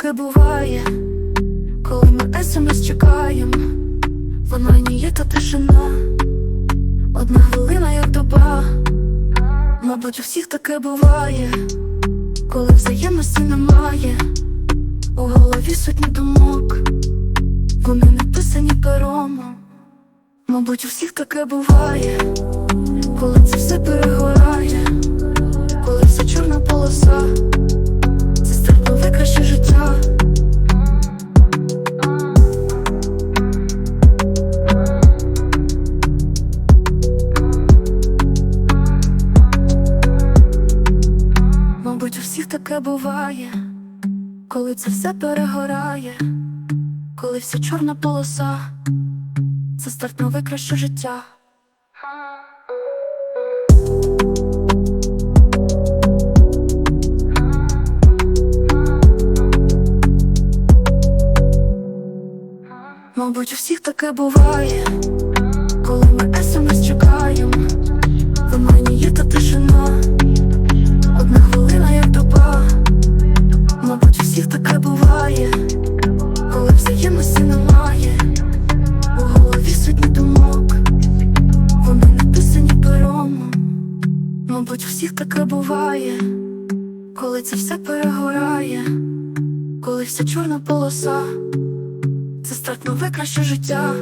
таке буває, коли ми смс чекаємо, в онлайні є та тишина, одна хвилина, як доба. Мабуть, у всіх таке буває, коли взаємності немає, у голові сотні думок, вони не писані пером. Мабуть, у всіх таке буває, коли це все перегорає, всіх таке буває, коли це все перегорає, коли вся чорна полоса, це старт нове краще життя. Мабуть, у всіх таке буває, Мабуть, всіх таке буває, коли це все перегорає, коли вся чорна полоса, це старт нове краще життя.